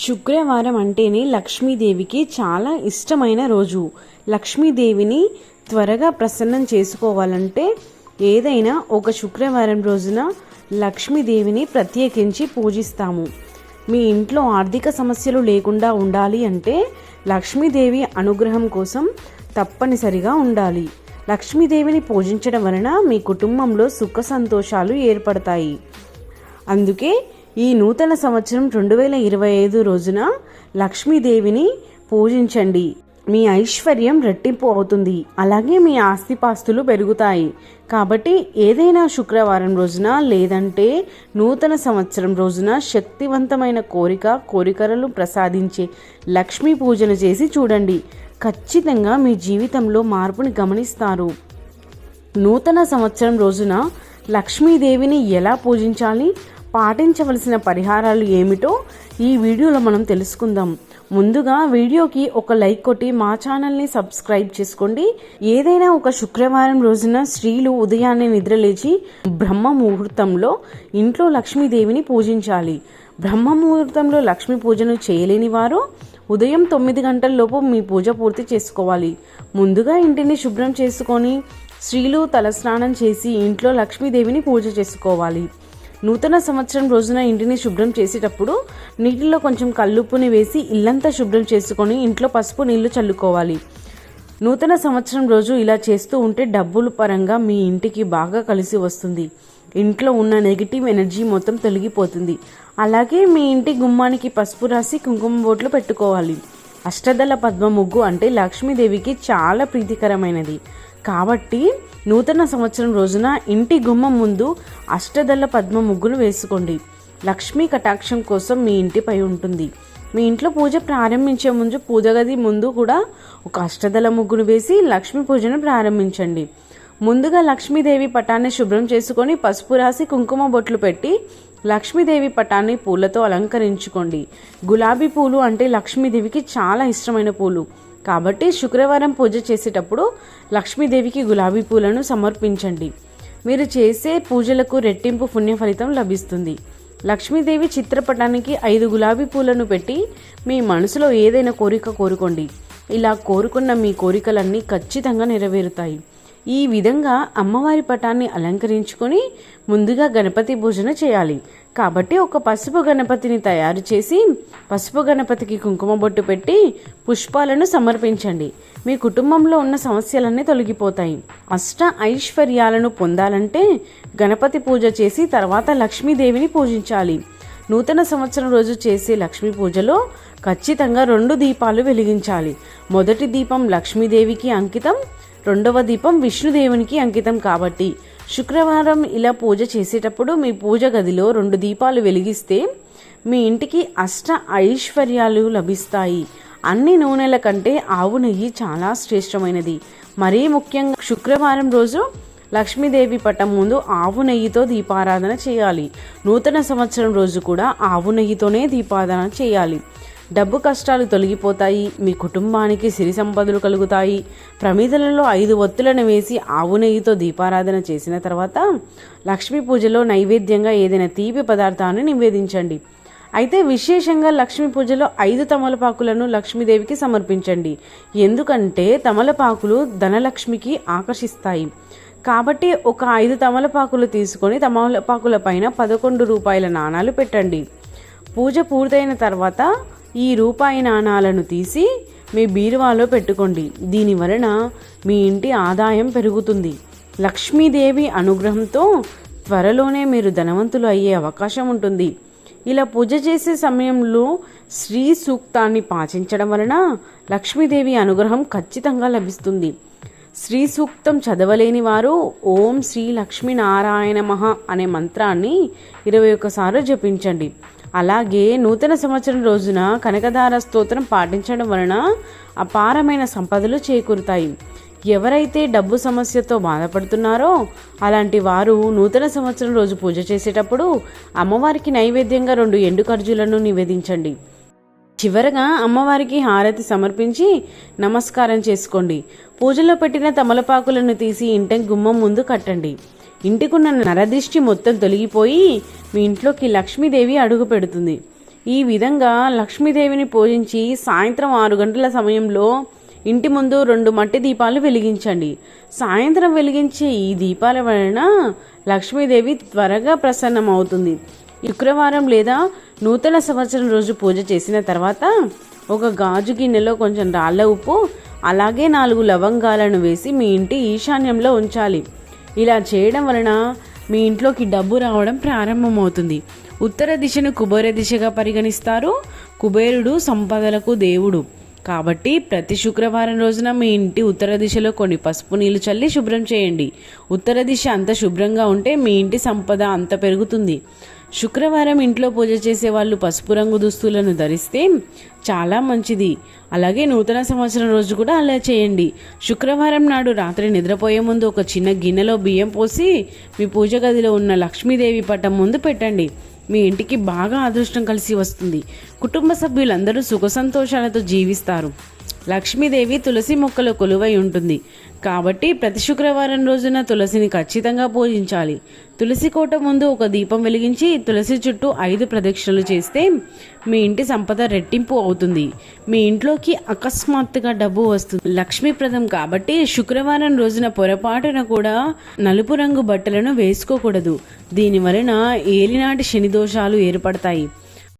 శుక్రవారం అంటేనే లక్ష్మీదేవికి చాలా ఇష్టమైన రోజు. లక్ష్మీదేవిని త్వరగా ప్రసన్నం చేసుకోవాలంటే ఏదైనా ఒక శుక్రవారం రోజున లక్ష్మీదేవిని ప్రత్యేకించి పూజిస్తాము. మీ ఇంట్లో ఆర్థిక సమస్యలు లేకుండా ఉండాలి అంటే లక్ష్మీదేవి అనుగ్రహం కోసం తప్పనిసరిగా ఉండాలి. లక్ష్మీదేవిని పూజించడం వలన మీ కుటుంబంలో సుఖ సంతోషాలు ఏర్పడతాయి. అందుకే ఈ నూతన సంవత్సరం రెండు వేల ఇరవై ఐదు రోజున లక్ష్మీదేవిని పూజించండి. మీ ఐశ్వర్యం రెట్టింపు అవుతుంది. అలాగే మీ ఆస్తిపాస్తులు పెరుగుతాయి. కాబట్టి ఏదైనా శుక్రవారం రోజున లేదంటే నూతన సంవత్సరం రోజున శక్తివంతమైన కోరిక కోరికలను ప్రసాదించే లక్ష్మీ పూజను చేసి చూడండి. ఖచ్చితంగా మీ జీవితంలో మార్పుని గమనిస్తారు. నూతన సంవత్సరం రోజున లక్ష్మీదేవిని ఎలా పూజించాలి? పాటించవలసిన పరిహారాలు ఏమిటో ఈ వీడియోలో మనం తెలుసుకుందాం. ముందుగా వీడియోకి ఒక లైక్ కొట్టి మా ఛానల్ని సబ్స్క్రైబ్ చేసుకోండి. ఏదైనా ఒక శుక్రవారం రోజున స్త్రీలు ఉదయాన్నే నిద్రలేచి బ్రహ్మ ముహూర్తంలో ఇంట్లో లక్ష్మీదేవిని పూజించాలి. బ్రహ్మ ముహూర్తంలో లక్ష్మీ పూజను చేయలేని వారు ఉదయం తొమ్మిది గంటల్లోపు మీ పూజ పూర్తి చేసుకోవాలి. ముందుగా ఇంటిని శుభ్రం చేసుకొని స్త్రీలు తలస్నానం చేసి ఇంట్లో లక్ష్మీదేవిని పూజ చేసుకోవాలి. నూతన సంవత్సరం రోజున ఇంటిని శుభ్రం చేసేటప్పుడు నీటిలో కొంచెం కల్లుప్పుని వేసి ఇల్లంతా శుభ్రం చేసుకొని ఇంట్లో పసుపు నీళ్ళు చల్లుకోవాలి. నూతన సంవత్సరం రోజు ఇలా చేస్తూ ఉంటే డబ్బుల పరంగా మీ ఇంటికి బాగా కలిసి వస్తుంది. ఇంట్లో ఉన్న నెగిటివ్ ఎనర్జీ మొత్తం తొలగిపోతుంది. అలాగే మీ ఇంటి గుమ్మానికి పసుపు రాసి కుంకుమ బొట్లు పెట్టుకోవాలి. అష్టదళ పద్మ ముగ్గు అంటే లక్ష్మీదేవికి చాలా ప్రీతికరమైనది. కాబట్టి నూతన సంవత్సరం రోజున ఇంటి గుమ్మం ముందు అష్టదళ పద్మ ముగ్గులు వేసుకోండి. లక్ష్మీ కటాక్షం కోసం మీ ఇంటిపై ఉంటుంది. మీ ఇంట్లో పూజ ప్రారంభించే ముందు పూజ గది ముందు కూడా ఒక అష్టదళ ముగ్గును వేసి లక్ష్మీ పూజను ప్రారంభించండి. ముందుగా లక్ష్మీదేవి పటాన్ని శుభ్రం చేసుకొని పసుపు రాసి కుంకుమ బొట్లు పెట్టి లక్ష్మీదేవి పటాన్ని పూలతో అలంకరించుకోండి. గులాబీ పూలు అంటే లక్ష్మీదేవికి చాలా ఇష్టమైన పూలు. కాబట్టి శుక్రవారం పూజ చేసేటప్పుడు లక్ష్మీదేవికి గులాబీ పూలను సమర్పించండి. మీరు చేసే పూజలకు రెట్టింపు పుణ్య ఫలితం లభిస్తుంది. లక్ష్మీదేవి చిత్రపటానికి ఐదు గులాబీ పూలను పెట్టి మీ మనసులో ఏదైనా కోరిక కోరుకోండి. ఇలా కోరుకున్న మీ కోరికలన్నీ ఖచ్చితంగా నెరవేరుతాయి. ఈ విధంగా అమ్మవారి పటాన్ని అలంకరించుకొని ముందుగా గణపతి పూజన చేయాలి. కాబట్టి ఒక పసుపు గణపతిని తయారు చేసి పసుపు గణపతికి కుంకుమ బొట్టు పెట్టి పుష్పాలను సమర్పించండి. మీ కుటుంబంలో ఉన్న సమస్యలన్నీ తొలగిపోతాయి. అష్ట ఐశ్వర్యాలను పొందాలంటే గణపతి పూజ చేసి తర్వాత లక్ష్మీదేవిని పూజించాలి. నూతన సంవత్సరం రోజు చేసే లక్ష్మీ పూజలో ఖచ్చితంగా రెండు దీపాలు వెలిగించాలి. మొదటి దీపం లక్ష్మీదేవికి అంకితం రెండవ దీపం విష్ణుదేవునికి అంకితం కాబట్టి శుక్రవారం ఇలా పూజ చేసేటప్పుడు మీ పూజ గదిలో రెండు దీపాలు వెలిగిస్తే మీ ఇంటికి అష్ట ఐశ్వర్యాలు లభిస్తాయి. అన్ని నూనెల కంటే ఆవు నెయ్యి చాలా శ్రేష్టమైనది. మరీ ముఖ్యంగా శుక్రవారం రోజు లక్ష్మీదేవి పటం ముందు ఆవు నెయ్యితో దీపారాధన చేయాలి. నూతన సంవత్సరం రోజు కూడా ఆవు నెయ్యితోనే దీపారాధన చేయాలి. డబ్బు కష్టాలు తొలగిపోతాయి మీ కుటుంబానికి సిరి సంపదలు కలుగుతాయి. ప్రమిదలలో ఐదు ఒత్తులను వేసి ఆవు నెయ్యితో దీపారాధన చేసిన తర్వాత లక్ష్మీ పూజలో నైవేద్యంగా ఏదైనా తీపి పదార్థాన్ని నివేదించండి. అయితే విశేషంగా లక్ష్మీ పూజలో ఐదు తమలపాకులను లక్ష్మీదేవికి సమర్పించండి. ఎందుకంటే తమలపాకులు ధనలక్ష్మికి ఆకర్షిస్తాయి. కాబట్టి ఒక ఐదు తమలపాకులు తీసుకొని తమలపాకుల పైన పదకొండు రూపాయల నాణాలు పెట్టండి. పూజ పూర్తయిన తర్వాత ఈ రూపాయి నాణాలను తీసి మీ బీరువాలో పెట్టుకోండి. దీని వలన మీ ఇంటి ఆదాయం పెరుగుతుంది. లక్ష్మీదేవి అనుగ్రహంతో త్వరలోనే మీరు ధనవంతులు అయ్యే అవకాశం ఉంటుంది. ఇలా పూజ చేసే సమయంలో శ్రీ సూక్తాన్ని పాటించడం వలన లక్ష్మీదేవి అనుగ్రహం ఖచ్చితంగా లభిస్తుంది. శ్రీ సూక్తం చదవలేని వారు ఓం శ్రీ లక్ష్మీనారాయణ మహ అనే మంత్రాన్ని ఇరవై ఒక్కసార్లు జపించండి. అలాగే నూతన సంవత్సరం రోజున కనకదార స్తోత్రం పాటించడం వలన అపారమైన సంపదలు చేకూరుతాయి. ఎవరైతే డబ్బు సమస్యతో బాధపడుతున్నారో అలాంటి వారు నూతన సంవత్సరం రోజు పూజ చేసేటప్పుడు అమ్మవారికి నైవేద్యంగా రెండు ఎండు ఖర్జులను నివేదించండి. చివరగా అమ్మవారికి హారతి సమర్పించి నమస్కారం చేసుకోండి. పూజలో పెట్టిన తమలపాకులను తీసి ఇంటి గుమ్మం ముందు కట్టండి. ఇంటికున్న నరదిష్టి మొత్తం తొలగిపోయి మీ ఇంట్లోకి లక్ష్మీదేవి అడుగు పెడుతుంది. ఈ విధంగా లక్ష్మీదేవిని పూజించి సాయంత్రం ఆరు గంటల సమయంలో ఇంటి ముందు రెండు మట్టి దీపాలు వెలిగించండి. సాయంత్రం వెలిగించే ఈ దీపాల వలన లక్ష్మీదేవి త్వరగా ప్రసన్నమవుతుంది. శుక్రవారం లేదా నూతన సంవత్సరం రోజు పూజ చేసిన తర్వాత ఒక గాజు గిన్నెలో కొంచెం రాళ్ళ ఉప్పు అలాగే నాలుగు లవంగాలను వేసి మీ ఇంటి ఈశాన్యంలో ఉంచాలి. ఇలా చేయడం వలన మీ ఇంట్లోకి డబ్బు రావడం ప్రారంభమవుతుంది. ఉత్తర దిశను కుబేర దిశగా పరిగణిస్తారు. కుబేరుడు సంపదలకు దేవుడు. కాబట్టి ప్రతి శుక్రవారం రోజున మీ ఇంటి ఉత్తర దిశలో కొన్ని పసుపు నీళ్ళు చల్లి శుభ్రం చేయండి. ఉత్తర దిశ అంత శుభ్రంగా ఉంటే మీ ఇంటి సంపద అంత పెరుగుతుంది. శుక్రవారం ఇంట్లో పూజ చేసే వాళ్ళు పసుపు రంగు దుస్తులను ధరిస్తే చాలా మంచిది. అలాగే నూతన సంవత్సరం రోజు కూడా అలా చేయండి. శుక్రవారం నాడు రాత్రి నిద్రపోయే ముందు ఒక చిన్న గిన్నెలో బియ్యం పోసి మీ పూజ గదిలో ఉన్న లక్ష్మీదేవి పటం ముందు పెట్టండి. మీ ఇంటికి బాగా అదృష్టం కలిసి వస్తుంది. కుటుంబ సభ్యులందరూ సుఖ సంతోషాలతో జీవిస్తారు. లక్ష్మీదేవి తులసి మొక్కలో కొలువై ఉంటుంది. కాబట్టి ప్రతి శుక్రవారం రోజున తులసిని ఖచ్చితంగా పూజించాలి. తులసి కోట ముందు ఒక దీపం వెలిగించి తులసి చుట్టూ ఐదు ప్రదక్షిణలు చేస్తే మీ ఇంటి సంపద రెట్టింపు అవుతుంది. మీ ఇంట్లోకి అకస్మాత్తుగా డబ్బు వస్తుంది. లక్ష్మీప్రదం కాబట్టి శుక్రవారం రోజున పొరపాటున కూడా నలుపు రంగు బట్టలను వేసుకోకూడదు. దీని వలన ఏలినాటి శని దోషాలు ఏర్పడతాయి.